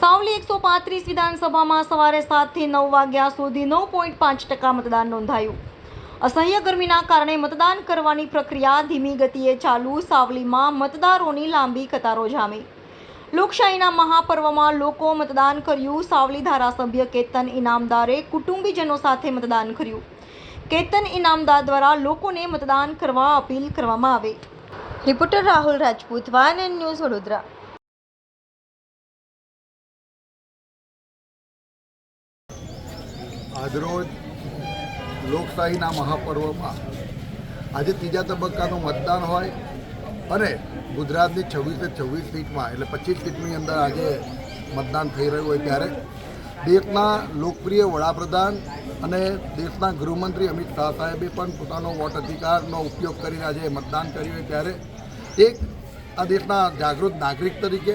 સાવલી એકસો પાંત્રીસ વિધાનસભામાં સવારે સાતથી નવ વાગ્યા સુધી નવ પોઈન્ટ પાંચ ટકા મતદાન નોંધાયું. અસહ્ય ગરમીના કારણે મતદાન કરવાની પ્રક્રિયા ધીમી ગતિએ ચાલુ સાવલીમાં મતદારોની લાંબી કતારો જામી. લોકશાહીના મહાપર્વમાં લોકો મતદાન કર્યું, સાવલી ધારાસભ્ય કેતન ઇનામદારે કુટુંબીજનો સાથે મતદાન કર્યું. કેતન ઇનામદાર દ્વારા લોકોને મતદાન કરવા અપીલ કરવામાં આવી. Reporter Rahul Rajput, van and news Vadodara. આજરોજ લોકશાહીના મહાપર્વમાં આજે ત્રીજા તબક્કાનું મતદાન હોય અને ગુજરાતની છવ્વીસે છવ્વીસ સીટમાં, એટલે પચીસ સીટની અંદર આજે મતદાન થઈ રહ્યું હોય ત્યારે દેશના લોકપ્રિય વડાપ્રધાન અને દેશના ગૃહમંત્રી અમિત શાહ સાહેબે પણ પોતાનો વોટ અધિકારનો ઉપયોગ કરીને આજે મતદાન કર્યું હોય ત્યારે એક આ દેશના જાગૃત નાગરિક તરીકે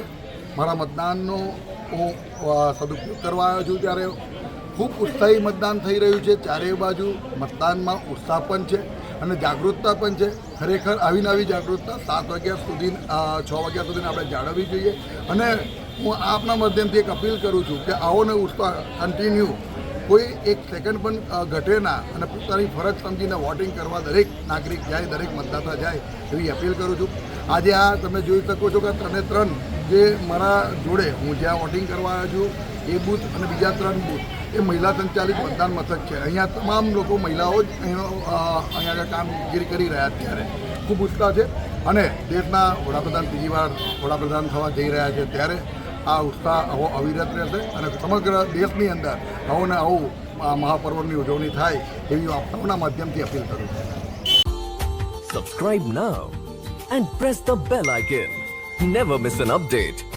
મારા મતદાનનો હું સદુપયોગ કરવા આવ્યો છું ત્યારે ખૂબ ઉત્સાહી મતદાન થઈ રહ્યું છે. ચારેય બાજુ મતદાનમાં ઉત્સાહ પણ છે અને જાગૃતતા પણ છે. ખરેખર આવી નવી જાગૃતતા સાત વાગ્યા સુધી છ વાગ્યા સુધી આપણે જાળવવી જોઈએ. અને હું આપના માધ્યમથી એક અપીલ કરું છું કે આવો ને ઉત્સાહ કન્ટિન્યુ કોઈ એક સેકન્ડ પણ ઘટે ના અને પોતાની ફરજ સમજીને વોટિંગ કરવા દરેક નાગરિક જાય, દરેક મતદાતા જાય એવી અપીલ કરું છું. આજે આ તમે જોઈ શકો છો કે ત્રણે ત્રણ જે મારા જોડે હું જ્યાં વોટિંગ કરવા આવ્યો છું, એ બૂથ અને બીજા ત્રણ બૂથ, એ મહિલા સંચાલિત મતદાન મથક છે. અહીંયા તમામ લોકો મહિલાઓ જ અહીંનો અહીંયા આગળ કામગીરી કરી રહ્યા છે ત્યારે ખૂબ ઉત્સાહ છે અને દેશના વડાપ્રધાન બીજી વાર વડાપ્રધાન થવા જઈ રહ્યા છે ત્યારે આ ઉત્સાહ આવો અવિરત રહેશે અને સમગ્ર દેશની અંદર આવું ને આવું આ મહાપર્વની ઉજવણી થાય એવી હું આપ માધ્યમથી અપીલ કરું છું subscribe now and press the bell icon never miss an update.